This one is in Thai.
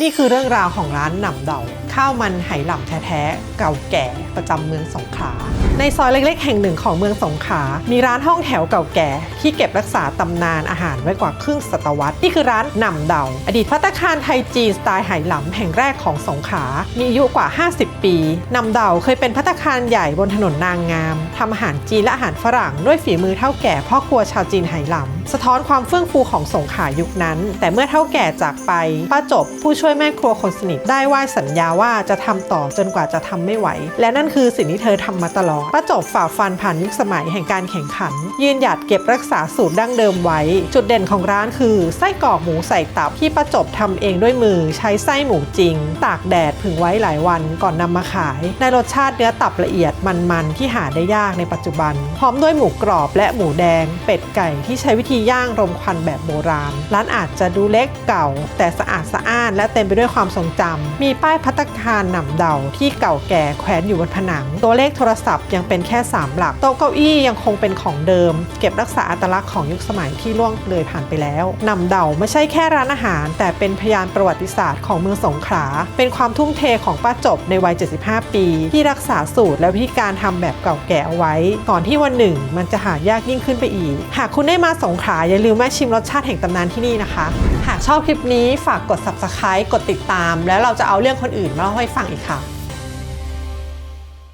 นี่คือเรื่องราวของร้านหนำเดาข้าวมันไหหลำแท้ๆ เก่าแก่ประจำเมืองสงขลา ในซอยเล็กๆ แห่งหนึ่งของเมืองสงขลา มีร้านห้องแถวเก่าแก่ ที่เก็บรักษาตำนานอาหารไว้กว่าครึ่งศตวรรษ นี่คือร้านหนำเดา อดีตพัตตาคารไทยจีนสไตล์ไหหลำแห่งแรกของสงขลา มีอายุกว่า 50 ปีหนำเดาเคยเป็นพัตตาคารใหญ่บนถนนนางงามทำอาหารจีนและอาหารฝรั่งด้วยฝีมือเท่าแก่พ่อครัวชาวจีนไหหลำสะท้อนความเฟื่องฟูของสงขลายุคนั้น แต่เมื่อเท่าแก่จากไปป้าจบผู้ช่วยแม่ครัวคนสนิทได้ไหว้สัญญาว่าจะทำต่อจนกว่าจะทำไม่ไหว และนั่นคือสิ่งที่เธอทำมาตลอดป้าจบฝ่าฟันผ่านยุคสมัยแห่งการแข่งขัน ยืนหยัดเก็บรักษาสูตรดั้งเดิมไว้ จุดเด่นของร้านคือ ไส้กรอกหมูใส่ตับที่ป้าจบทำเองด้วยมือ ใช้ไส้หมูจริง ตากแดดผึ่งไว้หลายวันก่อนนำมาขาย ในรสชาติเนื้อตับละเอียดมันๆที่หาได้ยากในปัจจุบัน พร้อมด้วยหมูกรอบและหมูแดง เป็ดไก่ที่ใช้วิธีย่างรมควันแบบโบราณ ร้านอาจจะดูเล็กเก่า แต่สะอาดสะอ้านและเต็มไปด้วยความทรงจำมีป้ายพัตตาคารหนำเดาที่เก่าแก่แขวนอยู่บนผนัง ตัวเลขโทรศัพท์ยังเป็นแค่ 3 หลัก โต๊ะเก้าอี้ยังคงเป็นของเดิม เก็บรักษาอัตลักษณ์ของยุคสมัยที่ล่วงเลยผ่านไปแล้วหนำเดาไม่ใช่แค่ร้านอาหาร แต่เป็นพยานประวัติศาสตร์ของเมืองสงขลาเป็นความทุ่มเทของป้าจบในวัย 75 ปี ที่รักษาสูตรและวิธีการทำแบบเก่าแก่เอาไว้ ก่อนที่วันหนึ่ง มันจะหายากยิ่งขึ้นไปอีก หากคุณได้มาสงขลาอย่าลืมแวะชิมรสชาติแห่งตำนานที่นี่นะคะากชอบคลิปนี้ฝากกด subscribe กดติดตาม แล้วเราจะเอาเรื่องคนอื่นมาเล่าให้ฟังอีกค่ะ